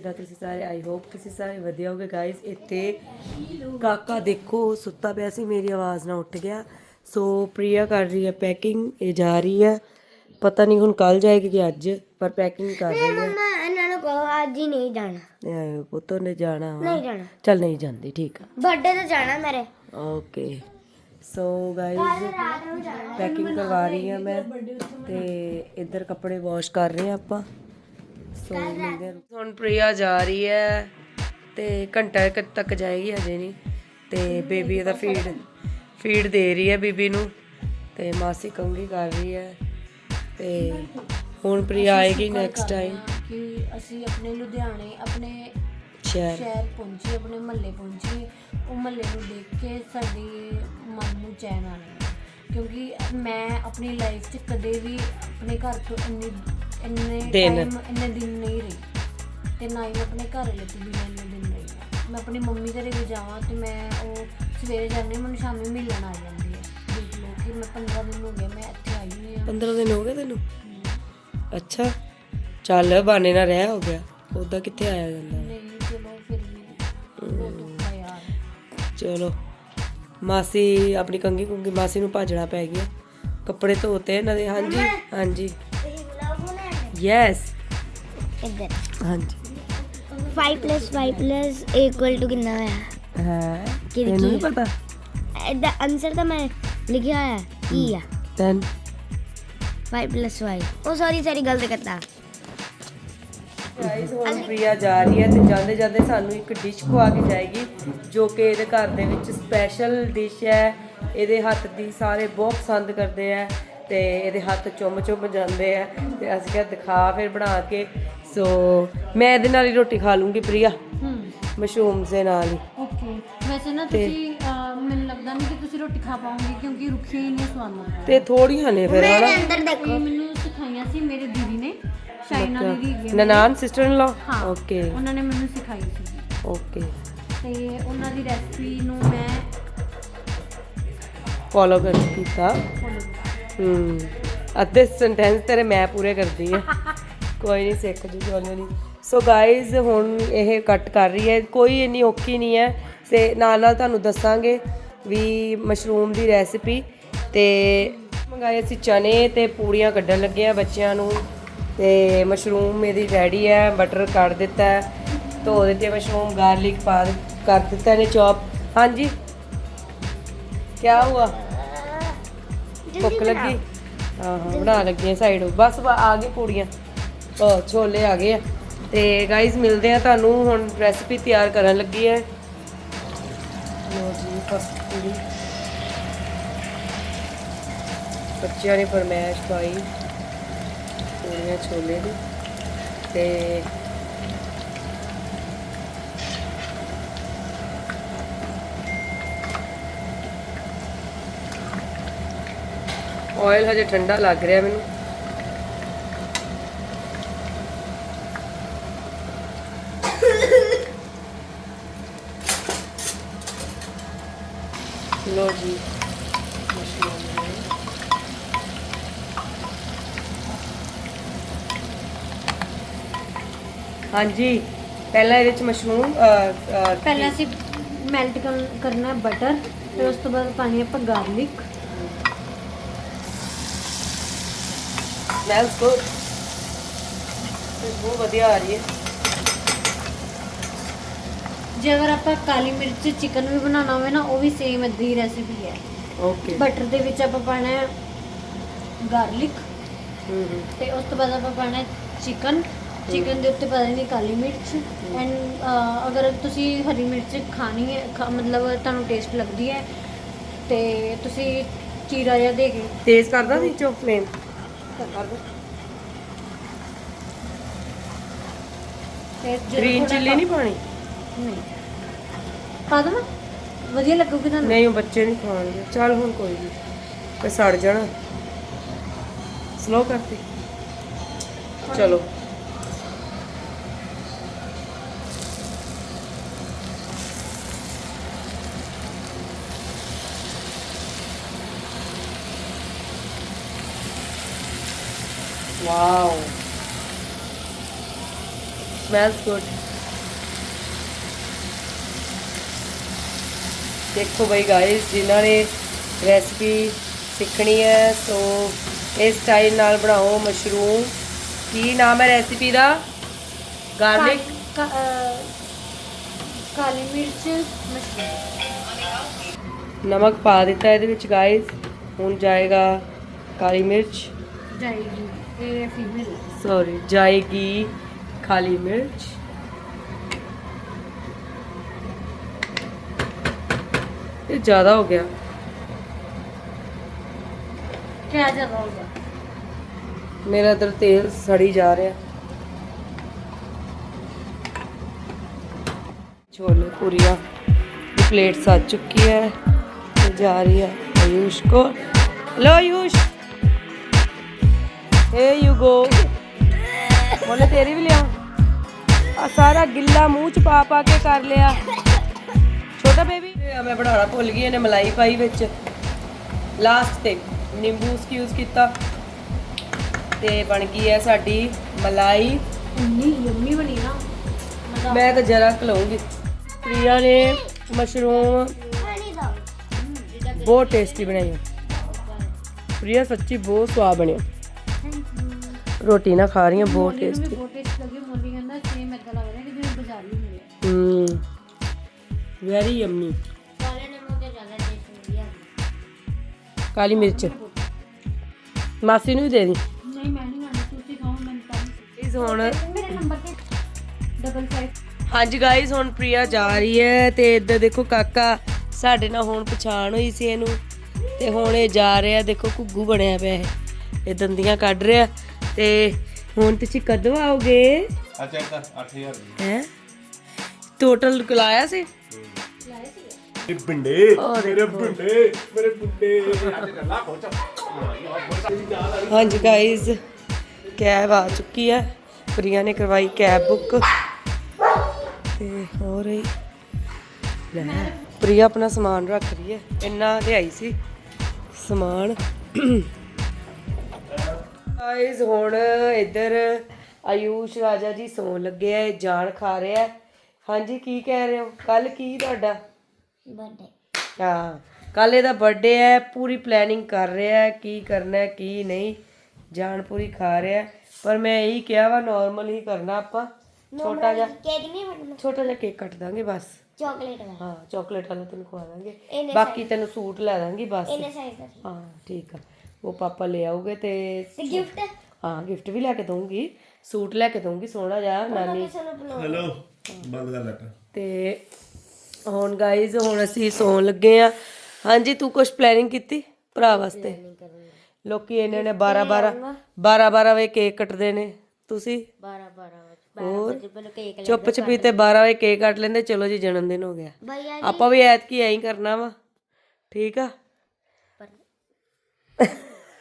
ਕਿੱਦਾਂ ਤੁਸੀਂ ਸਾਰੇ ਆਈ ਹੋਪ ਤੁਸੀਂ ਸਾਰੇ ਵਧੀਆ ਹੋਗੇ ਗਾਇਸ ਇੱਥੇ ਕਾਕਾ ਦੇਖੋ ਸੁੱਤਾ ਪਿਆ ਸੀ ਮੇਰੀ ਆਵਾਜ਼ ਨਾਲ ਉੱਠ ਗਿਆ। ਸੋ ਪ੍ਰਿਆ ਕਰ ਰਹੀ ਹੈ ਪੈਕਿੰਗ ਇਹ ਜਾ ਰਹੀ ਹੈ। ਪਤਾ ਨਹੀਂ ਹੁਣ ਕੱਲ ਜਾਏਗੀ ਕਿ ਅੱਜ ਪਰ ਪੈਕਿੰਗ ਕਰ ਰਹੀ ਹੈ। ਮੰਮਾ ਇਹਨਾਂ ਨੂੰ ਕਹੋ ਅੱਜ ਹੀ ਨਹੀਂ ਜਾਣਾ। ਪੁੱਤੋ ਨੇ ਜਾਣਾ। ਨਹੀਂ ਜਾਣਾ। ਚੱਲ ਨਹੀਂ ਜਾਂਦੀ ਠੀਕ ਆ। ਬਰਥਡੇ ਤੇ ਜਾਣਾ ਮੇਰੇ। ਓਕੇ ਸੋ ਜਾਣਾ। ਪੈਕਿੰਗ ਕਰਵਾ ਰਹੀ ਹਾਂ ਮੈਂ ਤੇ ਇੱਧਰ ਕੱਪੜੇ ਵਾਸ਼ ਕਰ ਰਹੇ ਆਪਾਂ। ਸੋ ਮਿਲਦੇ ਹਾਂ। ਹੁਣ ਪ੍ਰਿਆ ਜਾ ਰਹੀ ਹੈ ਤੇ ਘੰਟਾ ਕੁ ਤੱਕ ਜਾਏਗੀ ਹਜੇ ਨਹੀਂ। ਤੇ ਬੇਬੀ ਦਾ ਫੀਡ ਫੀਡ ਦੇ ਰਹੀ ਹੈ ਬੀਬੀ ਨੂੰ। ਤੇ ਮਾਸੀ ਕੰਗੀ ਕਰ ਰਹੀ ਹੈ। ਤੇ ਹੁਣ ਪ੍ਰਿਆ ਆਏਗੀ ਨੈਕਸਟ ਟਾਈਮ ਕਿ ਅਸੀਂ ਆਪਣੇ ਲੁਧਿਆਣੇ ਆਪਣੇ ਸ਼ਹਿਰ। ਸ਼ਹਿਰ ਪਹੁੰਚੇ ਆਪਣੇ ਮਹੱਲੇ ਪਹੁੰਚੇ ਉਹ ਮਹੱਲੇ ਨੂੰ ਦੇਖ ਕੇ ਸਾਡੇ ਮਨ ਨੂੰ ਚੈਨ ਆ ਕਿਉਂਕਿ ਮੈਂ ਆਪਣੀ ਲਾਈਫ 'ਚ ਕਦੇ ਵੀ ਆਪਣੇ ਘਰ ਤੋਂ ਇੰਨੀ ਇੰਨੇ ਦਿਨ। ਟਾਈਮ ਇੰਨੇ ਦਿਨ ਨਹੀਂ ਰਹੀ। ਤੇ ਨਾ ਹੀ ਮੈਂ ਆਪਣੇ ਘਰ ਵਾਲੇ ਤੋਂ ਵੀ ਇੰਨੇ ਦਿਨ ਰਹੀ ਹਾਂ। ਮੈਂ ਆਪਣੀ ਮੰਮੀ ਘਰੇ ਵੀ ਜਾਵਾਂ ਤੇ ਮੈਂ ਉਹ ਸਵੇਰੇ ਜਾਂਦੀ ਹਾਂ, ਮੈਨੂੰ ਸ਼ਾਮੀ ਮਿਲਣ ਆ ਜਾਂਦੀ ਹੈ। ਦੇਖ ਲਓ ਕਿ ਮੈਂ 15 ਦਿਨ ਹੋ ਗਏ ਮੈਂ ਇੱਥੇ ਆਈ ਹੋਈ ਹਾਂ। 15 ਦਿਨ ਹੋ ਗਏ ਤੈਨੂੰ? ਅੱਛਾ। ਚੱਲ ਬਾਨੇ ਨਾਲ ਰਹਿ ਹੋ ਗਿਆ। ਉਦਾਂ ਕਿੱਥੇ ਆਇਆ ਜਾਂਦਾ? ਨਹੀਂ ਚਲੋ ਫਿਰ ਵੀ ਬਹੁਤ ਔਖਾ ਯਾਰ। ਚਲੋ। ਮਾਸੀ ਆਪਣੀ ਕੰਗੀ ਕੁੰਗੀ ਮਾਸੀ ਨੂੰ ਭਾਜਣਾ ਪੈ ਗਿਆ। ਕੱਪੜੇ ਧੋਤੇ ਇਹਨਾਂ ਦੇ। ਹਾਂਜੀ ਹਾਂਜੀ। ਯੈਸ ਇੱਧਰ ਹਾਂਜੀ 5 5 ਇਕੁਅਲ ਟੂ ਕਿੰਨਾ ਹੋਇਆ ਹੈ ਕੀ ਤੈਨੂੰ ਨਹੀਂ ਲਿਖੀ? ਪਤਾ ਇਹਦਾ ਆਨਸਰ ਤਾਂ ਮੈਂ ਲਿਖਿਆ ਹੋਇਆ ਕੀ ਆ 10 5 5 ਉਹ ਸੌਰੀ ਸੌਰੀ ਗਲਤ ਕਰਤਾ ਗਾਇਸ ਹੁਣ ਪ੍ਰਿਆ ਜਾ ਰਹੀ ਹੈ ਤੇ ਜਾਂਦੇ ਜਾਂਦੇ ਸਾਨੂੰ ਇੱਕ ਡਿਸ਼ ਖਵਾ ਕੇ ਜਾਏਗੀ ਜੋ ਕਿ ਇਹਦੇ ਘਰ ਦੇ ਵਿੱਚ ਸਪੈਸ਼ਲ ਡਿਸ਼ ਹੈ। ਇਹਦੇ ਹੱਥ ਦੀ ਸਾਰੇ ਬਹੁਤ ਪਸੰਦ ਕਰਦੇ ਆ। ਤੇ ਇਹਦੇ ਹੱਥ ਚੁੰਮ ਚੁੰਮ ਜਾਂਦੇ ਆ ਤੇ ਅਸੀਂ ਕਿਹਾ ਦਿਖਾ ਫਿਰ ਬਣਾ ਕੇ। ਸੋ ਮੈਂ ਇਹਦੇ ਨਾਲ ਹੀ ਰੋਟੀ ਖਾ ਲੂੰਗੀ ਪ੍ਰਿਆ। ਹੂੰ। ਮਸ਼ਰੂਮ ਦੇ ਨਾਲ ਹੀ। ਓਕੇ। ਵੈਸੇ ਨਾ ਤੁਸੀਂ ਮੈਨੂੰ ਲੱਗਦਾ ਨਹੀਂ ਕਿ ਤੁਸੀਂ ਰੋਟੀ ਖਾ ਪਾਓਗੇ ਕਿਉਂਕਿ ਰੁੱਖੀਆਂ ਹੀ ਨਹੀਂ ਸਵਾਨਾ ਤੇ ਥੋੜੀਆਂ ਨੇ ਫਿਰ ਹਨਾ? ਅੰਦਰ ਦੇਖੋ। ਇਹ ਮੈਨੂੰ ਸਿਖਾਈਆਂ ਸੀ ਮੇਰੇ ਦੀਦੀ ਨੇ ਸ਼ਾਇਨਾ ਦੀਦੀ। ਨਨਾਨ ਸਿਸਟਰ ਇਨ ਲਾ ਹਾਂ। ਓਕੇ। ਉਹਨਾਂ ਨੇ ਮੈਨੂੰ ਸਿਖਾਈ ਸੀ। ਓਕੇ। ਤੇ ਉਹਨਾਂ ਦੀ ਰੈਸਪੀ ਨੂੰ ਮੈਂ ਫੋਲੋ ਕਰ ਕੀਤਾ। ਫੋਲੋ ਕੀਤਾ। ਹੂੰ। ਅੱਧੇ ਸੈਂਟੈਂਸ ਤੇਰੇ ਮੈਂ ਪੂਰੇ ਕਰਦੀ ਆ। ਕੋਈ ਨਹੀਂ ਸਿੱਖ ਜੂ ਹੌਲੀ ਹੌਲੀ ਸੋ ਗਾਇਜ਼ ਹੁਣ ਇਹ ਕੱਟ ਕਰ ਰਹੀ ਹੈ। ਕੋਈ ਇੰਨੀ ਔਖੀ ਨਹੀਂ ਹੈ। ਤੇ ਨਾਲ ਨਾਲ ਤੁਹਾਨੂੰ ਦੱਸਾਂਗੇ ਵੀ ਮਸ਼ਰੂਮ ਦੀ ਰੈਸਿਪੀ ਤੇ ਮੰਗਾਏ ਅਸੀਂ ਚਨੇ ਤੇ ਪੂੜੀਆਂ ਕੱਢਣ ਲੱਗੇ ਆ ਬੱਚਿਆਂ ਨੂੰ। ਤੇ ਮਸ਼ਰੂਮ ਮੇਰੀ ਰੈਡੀ ਹੈ ਬਟਰ ਕੱਢ ਦਿੱਤਾ ਧੋ ਦਿੱਤੇ ਮਸ਼ਰੂਮ ਗਾਰਲਿਕ ਪਾ ਕਰ ਦਿੱਤਾ ਨੇ ਚੌਪ ਹਾਂਜੀ। ਕੀ ਹੁਆ ਭੁੱਖ ਲੱਗੀ? ਹਾਂ ਹਾਂ ਬਣਾ ਲੱਗੀ ਸਾਈਡ ਬਸ ਆ ਗਈ ਪੂੜੀਆਂ। ਉਹ ਛੋਲੇ ਆ ਗਏ ਆ। ਤੇ ਗਾਇਜ਼ ਮਿਲਦੇ ਆ ਤੁਹਾਨੂੰ। ਹੁਣ ਰੈਸਪੀ ਤਿਆਰ ਕਰਨ ਲੱਗੀ ਹੈ ਲੋ ਜੀ ਫਸਟ ਪੂੜੀ। ਬੱਚਿਆਂ ਨੇ ਫਰਮਾਇਸ਼ ਪਾਈ ਪੂੜੀਆਂ ਛੋਲੇ ਦੀ। ਤੇ ਆਇਲ ਹਜੇ ਠੰਡਾ ਲੱਗ ਰਿਹਾ ਮੈਨੂੰ। ਲੋ ਜੀ ਹਾਂਜੀ, ਪਹਿਲਾਂ ਇਹਦੇ ਵਿੱਚ ਮਸ਼ਰੂਮ ਪਹਿਲਾਂ ਅਸੀਂ ਮੈਲਟ ਕਰਨਾ ਬਟਰ, ਫਿਰ ਉਸ ਤੋਂ ਬਾਅਦ ਪਾਣੀ ਆਪਾਂ ਗਾਰਲਿਕ। Smells good. ਤੇ ਬਹੁਤ ਵਧੀਆ ਆ ਰਹੀ ਹੈ। ਜੇ ਅਗਰ ਆਪਾਂ ਕਾਲੀ ਮਿਰਚ ਚਿਕਨ ਵੀ ਬਣਾਉਣਾ ਹੋਵੇ ਨਾ ਉਹ ਵੀ ਸੇਮ ਇਦਾਂ ਹੀ ਰੈਸਿਪੀ ਹੈ। ਓਕੇ ਬਟਰ ਦੇ ਵਿੱਚ ਆਪਾਂ ਪਾਣਾ ਹੈ ਗਾਰਲਿਕ ਹੂੰ ਹੂੰ। ਤੇ ਉਸ ਤੋਂ ਬਾਅਦ ਆਪਾਂ ਪਾਣਾ ਹੈ ਚਿਕਨ ਚਿਕਨ ਦੇ ਉੱਤੇ ਪਾ ਦੇਣੀ ਕਾਲੀ ਮਿਰਚ। ਐਂਡ ਅਗਰ ਤੁਸੀਂ ਹਰੀ ਮਿਰਚ ਖਾਣੀ ਹੈ ਮਤਲਬ ਤੁਹਾਨੂੰ ਟੇਸਟ ਲੱਗਦੀ ਹੈ ਤੇ ਤੁਸੀਂ ਚੀਰਾ ਜਿਹਾ ਦੇ ਕੇ ਤੇਜ਼ ਕਰਦਾ ਸੀ ਚੋ ਫਲੇਮ ਗ੍ਰੀਨ ਚਿੱਲੀ ਨਹੀਂ ਪਾਣੀ ਨਹੀਂ। ਪਾ ਦਵਾਂ? ਵਧੀਆ ਲੱਗੂਗੀ ਤੁਹਾਨੂੰ? ਨਹੀਂ ਉਹ ਬੱਚੇ ਨਹੀਂ ਖਾਣਗੇ। ਚੱਲ ਹੁਣ ਕੋਈ ਨਹੀਂ ਤੇ ਸੜ ਜਾਣਾ। ਸਲੋ ਕਰਤੀ। ਚਲੋ। Wow. Smells good. ਦੇਖੋ ਬਈ ਗਾਇਸ ਜਿਨ੍ਹਾਂ ਨੇ ਰੈਸਪੀ ਸਿੱਖਣੀ ਹੈ ਸੋ ਇਸ ਸਟਾਈਲ ਨਾਲ ਬਣਾਓ ਮਸ਼ਰੂਮ ਕੀ ਨਾਮ ਹੈ ਰੈਸਪੀ ਦਾ? ਗਾਰਲਿਕ ਕਾਲੀ ਮਿਰਚ ਮਸ਼ਰੂਮ ਨਮਕ ਪਾ ਦਿੱਤਾ ਇਹਦੇ ਵਿੱਚ ਗਾਇਸ ਹੁਣ ਜਾਏਗਾ ਕਾਲੀ ਮਿਰਚ। सॉरी जाएगी खाली मिर्च। ये ज़्यादा हो गया। क्या ज़्यादा हो गया? मेरा इधर तेल सड़ी जा रहा छोले पूरिया प्लेट आ चुकी है। जा रही है आयुष को। लो आयुष। ਹੇ ਯੂ ਗੋ ਮੋਲੇ ਤੇਰੀ ਵੀ ਲਿਆ। ਆ ਸਾਰਾ ਗਿੱਲਾ ਮੂੰਹ ਚ ਪਾ ਪਾ ਕੇ ਕਰ ਲਿਆ। ਛੋਟਾ ਬੇਬੀ ਮੈਂ ਬਣਾਉਣਾ ਭੁੱਲ ਗਈ ਇਹਨੇ ਮਲਾਈ ਪਾਈ ਵਿੱਚ। ਲਾਸਟ ਤੇ ਨਿੰਬੂ ਸਕਿਊਜ਼ ਕੀਤਾ। ਤੇ ਬਣ ਗਈ ਹੈ ਸਾਡੀ ਮਲਾਈ। ਇੰਨੀ ਯੰਮੀ ਬਣੀ ਨਾ। ਮੈਂ ਤਾਂ ਜਰਾ ਖਲਾਉਂਗੀ ਪ੍ਰਿਆ ਨੇ ਮਸ਼ਰੂਮ ਬਹੁਤ ਟੇਸਟੀ ਬਣਾਈ ਪ੍ਰਿਆ ਸੱਚੀ ਬਹੁਤ ਸਵਾਦ ਬਣਿਆ। ਰੋਟੀ ਨਾ ਖਾ ਰਹੀ ਹਾਂ ਬਹੁਤ ਟੇਸਟੀ ਬਹੁਤ ਟੇਸਟ ਲੱਗੀ ਮੋਲੀ ਕਹਿੰਦਾ ਸੇਮ ਏਦਾਂ ਲੱਗ ਰਿਹਾ ਕਿ ਜਿਵੇਂ ਬਾਜ਼ਾਰੀ ਵੈਰੀ ਯੰਮੀ ਕਾਲੇ ਮਿਰਚ। ਮਾਸੀ ਨੂੰ ਵੀ ਦੇ ਦੀ। ਨਹੀਂ ਮੈਂ ਨਹੀਂ ਖਾਣੀ ਤੁਸੀਂ ਖਾਓ ਮੈਂ ਤਾਂ ਇਸ ਹੁਣ ਮੇਰੇ ਨੰਬਰ ਤੇ ਡਬਲ ਫਾਈਵ ਹਾਂਜੀ ਗਾਇਸ ਹੁਣ ਪ੍ਰਿਆ ਜਾ ਰਹੀ ਹੈ ਤੇ ਇੱਧਰ ਦੇਖੋ ਕਾਕਾ ਸਾਡੇ ਨਾਲ ਹੁਣ ਪਛਾਣ ਹੋਈ ਸੀ ਇਹਨੂੰ। ਤੇ ਹੁਣ ਇਹ ਜਾ ਰਿਹਾ ਦੇਖੋ ਘੁੱਗੂ ਬਣਿਆ ਪਿਆ ਇਹ। ਇਹ ਦੰਦੀਆਂ ਕੱਢ ਰਿਹਾ। ਤੇ ਹੁਣ ਤੁਸੀਂ ਕਦੋਂ ਆਓਗੇ? ਅੱਛਾ ਤਾਂ 8000 ਦੀ। ਹੈ? ਟੋਟਲ ਕਲਾਇਆ ਸੀ? ਇਹ ਬਿੰਡੇ ਮੇਰੇ ਬਿੰਡੇ ਮੇਰੇ ਬਿੰਡੇ ਅੱਜ ਗੱਲਾਂ ਖੋਚ ਹਾਂਜੀ ਗਾਇਸ ਕੈਬ ਆ ਚੁੱਕੀ ਹੈ ਪ੍ਰਿਆ ਨੇ ਕਰਵਾਈ ਕੈਬ ਬੁੱਕ ਤੇ ਹੋ ਰਹੀ ਲੈ ਪ੍ਰਿਆ ਆਪਣਾ ਸਮਾਨ ਰੱਖ ਰਹੀ ਹੈ। ਇੰਨਾ ਲਿਆਈ ਸੀ ਸਮਾਨ। ਗਾਇਸ ਹੁਣ ਇੱਧਰ ਆਯੂਸ਼ ਰਾਜਾ ਜੀ ਸੌਣ ਲੱਗੇ ਆ ਇਹ ਜਾਨ ਖਾ ਰਿਹਾ। ਹਾਂਜੀ ਕੀ ਕਹਿ ਰਹੇ ਹੋ? ਕੱਲ ਕੀ ਤੁਹਾਡਾ? ਬਰਥਡੇ ਹਾਂ ਕੱਲ ਇਹਦਾ ਬਰਥਡੇ ਹੈ ਪੂਰੀ ਪਲੈਨਿੰਗ ਕਰ ਰਿਹਾ ਹੈ ਕੀ ਕਰਨਾ ਹੈ ਕੀ ਨਹੀਂ ਜਾਨ ਪੂਰੀ ਖਾ ਰਿਹਾ। ਪਰ ਮੈਂ ਇਹੀ ਕਿਹਾ ਵਾ ਨਾਰਮਲ ਹੀ ਕਰਨਾ ਆਪਾਂ। ਛੋਟਾ ਜਿਹਾ ਕੇਕ ਨਹੀਂ ਬਣਨਾ। ਛੋਟਾ ਜਿਹਾ ਕੇਕ ਕੱਟ ਦਾਂਗੇ ਬਸ। ਚਾਕਲੇਟ ਵਾਲਾ। ਹਾਂ ਚਾਕਲੇਟ ਵਾਲਾ ਤੈਨੂੰ ਖਵਾ ਦਾਂਗੇ। ਬਾਕੀ ਤੈਨੂੰ ਸੂਟ ਲੈ ਦਾਂਗੀ ਬਸ। ਇਹਨੇ ਸਾਈਜ਼ ਦਾ ਹਾਂ ਠੀਕ ਆ। ਉਹ ਪਾਪਾ ਲੈ ਆਉਗੇ ਤੇ ਤੇ ਗਿਫਟ ਹਾਂ ਗਿਫਟ ਵੀ ਲੈ ਕੇ ਦਊਂਗੀ ਸੂਟ ਲੈ ਕੇ ਦਊਂਗੀ ਸੋਹਣਾ ਜਿਹਾ ਨਾਨੀ। ਹੈਲੋ ਬੰਦ ਕਰ ਲੈਟਰ ਤੇ ਹੁਣ ਗਾਇਜ਼ ਹੁਣ ਅਸੀਂ ਸੌਣ ਲੱਗੇ ਆ ਹਾਂਜੀ ਤੂੰ ਕੁਝ ਪਲੈਨਿੰਗ ਕੀਤੀ ਭਰਾ ਵਾਸਤੇ? ਲੋਕੀ ਇਹਨਾਂ ਨੇ 12 12 12 12 ਵੇ ਕੇਕ ਕੱਟਦੇ ਨੇ। ਤੁਸੀਂ? 12 12 ਹੋਰ? ਕੇਕ ਚੁੱਪ ਚਪੀਤੇ 12 ਵੇ ਕੇਕ ਕੱਟ ਲੈਂਦੇ ਚਲੋ ਜੀ ਜਨਮ ਦਿਨ ਹੋ ਗਿਆ। ਆਪਾਂ ਵੀ ਐਤਕੀ ਐਂ ਹੀ ਕਰਨਾ ਵਾ। ਠੀਕ ਆ?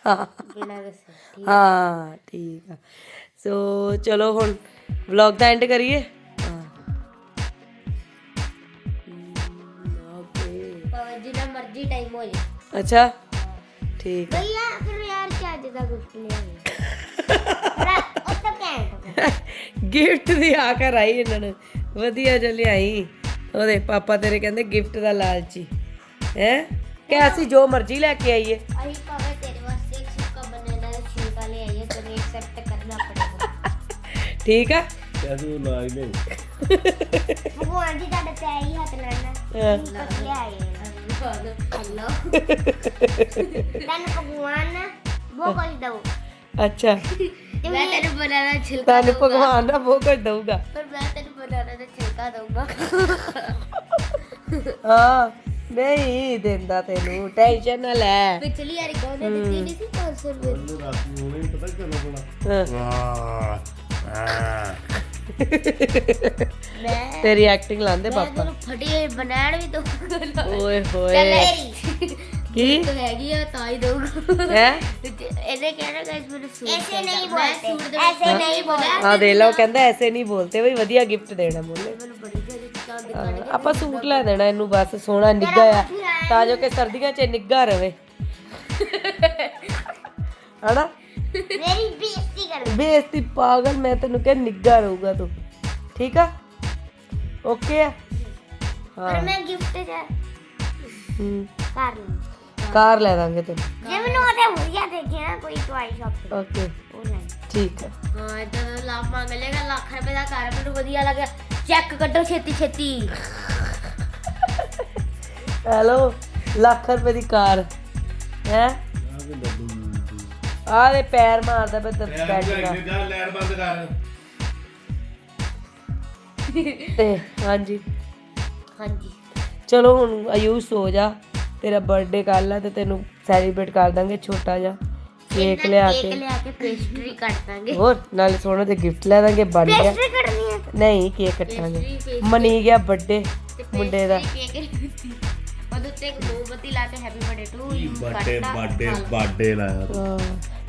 ਬਿਨਾ ਦੱਸੇ ਹਾਂ ਠੀਕ ਆ। ਸੋ ਚਲੋ ਹੁਣ ਵਲੌਗ ਦਾ ਐਂਡ ਕਰੀਏ। ਓਕੇ ਭਾਵੇਂ ਜਿੰਨਾ ਮਰਜ਼ੀ ਟਾਈਮ ਹੋ ਜਾਏ। ਅੱਛਾ ਠੀਕ ਆ। ਭਈਆ ਫਿਰ ਯਾਰ ਚੱਜ ਦਾ ਗਿਫਟ ਲਿਆਈ ਉਹ ਤਾਂ ਕੈਂਟ ਗਿਫਟ ਦੀ ਆ ਕਰ ਆਈ ਇਹਨਾਂ ਨੂੰ। ਵਧੀਆ ਜਿਹਾ ਲਿਆਈ। ਉਹਦੇ ਪਾਪਾ ਤੇਰੇ ਕਹਿੰਦੇ ਗਿਫਟ ਦਾ ਲਾਲਚੀ। ਹੈ? ਕਿ ਅਸੀਂ ਜੋ ਮਰਜ਼ੀ ਲੈ ਕੇ ਆਈਏ। ਐਕਸੈਪਟ ਕਰਨਾ ਪੜੇਗਾ। ਠੀਕ ਆ? ਕੈਸੂ ਨਾ ਹੀ ਨਹੀਂ ਭਗਵਾਨ ਜੀ ਤੁਹਾਡੇ ਪੈਰ ਹੀ ਹੱਥ ਲਾਣਾ। ਕੁਝ ਲਿਆਏ ਹਲੋ ਤੈਨੂੰ ਭਗਵਾਨ ਬਹੁਤ ਕੁਝ ਦਊ। ਅੱਛਾ। ਮੈਂ ਤੈਨੂੰ ਬਨਾਨਾ ਦਾ ਛਿਲਕਾ ਤੁਹਾਨੂੰ ਭਗਵਾਨ ਦਾ ਬਹੁਤ ਕੁਝ ਦਊਗਾ। ਪਰ ਮੈਂ ਤੈਨੂੰ ਬਨਾਨਾ ਦਾ ਛਿਲਕਾ ਦਊਂਗਾ। ਹਾਂ। ਨਹੀਂ ਦਿੰਦਾ ਤੈਨੂੰ ਟੈਨਸ਼ਨ ਨਾ ਲੈ। ਪਿਛਲੀ ਵਾਰੀ ਗੋਨੇ ਦਿੱਤੀ ਨਹੀਂ ਸੀ? 500 ਰੁਪਏ ਮੈਨੂੰ ਰਾਤ ਨੂੰ ਨਹੀਂ ਪਤਾ ਕਰਨਾ ਪੜਾ ਹਾਂ, ਵਾਹ ਆ ਮੈਂ ਤੇਰੀ ਐਕਟਿੰਗ ਲਾਂਦੇ ਮੈਂ ਪਾਪਾ। ਤੈਨੂੰ ਫਟੀ ਹੋਈ ਬਨਾਨ ਵੀ ਦਊਂਗਾ ਓਏ ਚੱਲ ਹੋਏ ਮੇਰੀ ਕੀ? ਤੂੰ ਹੈਗੀ ਆ ਤਾਂ ਹੀ ਦਊਂਗਾ। ਹੈ? ਇਹਨੇ ਕਹਿਣਾ ਗਾਇਸ ਮੈਨੂੰ ਸੂਟ ਐਸੇ ਨਹੀਂ ਬੋਲਤੇ ਐਸੇ ਨਹੀਂ ਬੋਲते ਆ। ਦੇ ਲਓ ਕਹਿੰਦਾ ਐਸੇ ਨਹੀਂ ਬੋਲਤੇ ਬਈ ਵਧੀਆ ਗਿਫਟ ਦੇਣਾ ਮੋਲੇ ਮੈਨੂੰ ਆਪਾਂ ਸੂਟ ਲੈ ਦੇਣਾ ਇਹਨੂੰ ਬਸ ਸੋਹਣਾ ਨਿੱਘਾ ਆ। ਤਾਂ ਜੋ ਕਿ ਸਰਦੀਆਂ 'ਚ ਨਿੱਘਾ ਰਵੇ। ਹਨਾ? ਮੇਰੀ ਬੇਇੱਜ਼ਤੀ ਕਰ ਬੇਇੱਜ਼ਤੀ ਪਾਗਲ ਮੈਂ ਤੈਨੂੰ ਕਿਹਾ ਨਿੱਘਾ ਰਹੂਗਾ ਤੂੰ। ਠੀਕ ਆ? ਓਕੇ ਆ? ਪਰ ਹਾਂ। ਮੈਂ ਗਿਫਟ ਜਾ ਹੂੰ। ਕਰ ਕਾਰ ਲੈ ਦਾਂਗੇ ਤੈਨੂੰ। ਜੇ ਮੈਨੂੰ ਉਹਦੇ ਵਧੀਆ ਦੇਖੇ ਨਾ ਕੋਈ ਟਵਾਈ ਸ਼ਾਪ ਤੇ ਓਕੇ। ਉਹ ਲੈ। ਠੀਕ ਹੈ ਹਾਂ ਇਦਾਂ ਦਾ ਲਾਭ ਮੰਗ ਲੇਗਾ ਲੱਖ ਰੁਪਏ ਦਾ ਘਰ ਮੈਨੂੰ ਵਧੀਆ ਲੱਗਿਆ। ਚੈੱਕ ਕੱਢੋ ਛੇਤੀ ਛੇਤੀ। ਹੈਲੋ ਲੱਖ ਰੁਪਏ ਦੀ ਕਾਰ। ਹੈ? ਆ ਦੇ ਪੈਰ ਮਾਰਦਾ ਪਿਆ ਤੇ ਬੈਠ ਦਾ। ਜਾ ਲੈਣ ਬੰਦ ਕਰ। ਤੇ ਹਾਂਜੀ। ਹਾਂਜੀ। ਚਲੋ ਹੁਣ ਆਯੂਸ਼ ਸੋ ਜਾ ਤੇਰਾ ਬਰਥਡੇ ਕੱਲ ਆ ਤੇ ਤੈਨੂੰ ਸੈਲੀਬ੍ਰੇਟ ਕਰ ਦਾਂਗੇ ਛੋਟਾ ਜਿਹਾ। ਕੇਕ ਲਿਆ ਕੇ। ਲਿਆ ਕੇ ਪੇਸਟਰੀ ਕੱਟ ਦਾਂਗੇ ਹੋਰ ਨਾਲੇ ਸੋਹਣਾ ਤੇ ਗਿਫਟ ਲੈ ਦਾਂਗੇ ਬਣ ਗਿਆ। ਪੇਸਟਰੀ ਕੱਟਣੀ ਹੈ ਨਹੀਂ ਕੇਕ ਕੱਟਾਂਗੇ। ਮਨੀ ਗਿਆ ਬਰਥਡੇ ਤੇ ਮੁੰਡੇ ਦਾ। ਕੇਕ ਉਹਦੇ ਉੱਤੇ ਇੱਕ ਮੋਮਬੱਤੀ ਲਾ ਕੇ ਹੈਪੀ ਬਰਥਡੇ ਟੂ ਯੂ ਬਾਡੇ ਬਾਡੇ ਬਾਡੇ ਲਾਇਆ ਹਾਂ।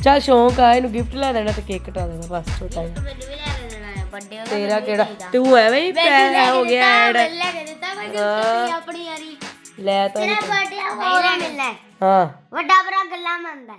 ਚੱਲ ਸ਼ੌਂਕ ਆ ਇਹਨੂੰ ਗਿਫਟ ਲੈ ਦੇਣਾ ਤੇ ਕੇਕ ਕਟਾ ਦੇਣਾ ਬਸ ਛੋਟਾ ਜਿਹਾ। ਮੈਨੂੰ ਵੀ ਲੈ ਕੇ ਦੇਣਾ ਹੈ ਬਰਥਡੇ ਤੇਰਾ ਕਿਹੜਾ? ਤੂੰ ਐਵੇਂ ਹੀ ਪੈ ਹੋ ਗਿਆ ਐਡ। ਲੈ ਕੇ ਦਿੱਤਾ ਮੈਂ ਗਿਫਟ ਆਪਣੀ ਯਾਰੀ ਲੈ ਤਾਂ ਤੇਰਾ ਬਰਥਡੇ ਹੋਰ ਮਿਲਣਾ ਹੈ। ਹਾਂ। ਵੱਡਾ ਭਰਾ ਗੱਲਾਂ ਮੰਨਦਾ ਹੈ।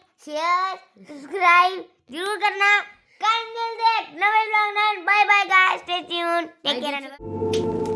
शेयर सब्सक्राइब जरूर करना कल मिलते हैं नवे blog bye bye guys stay tune take care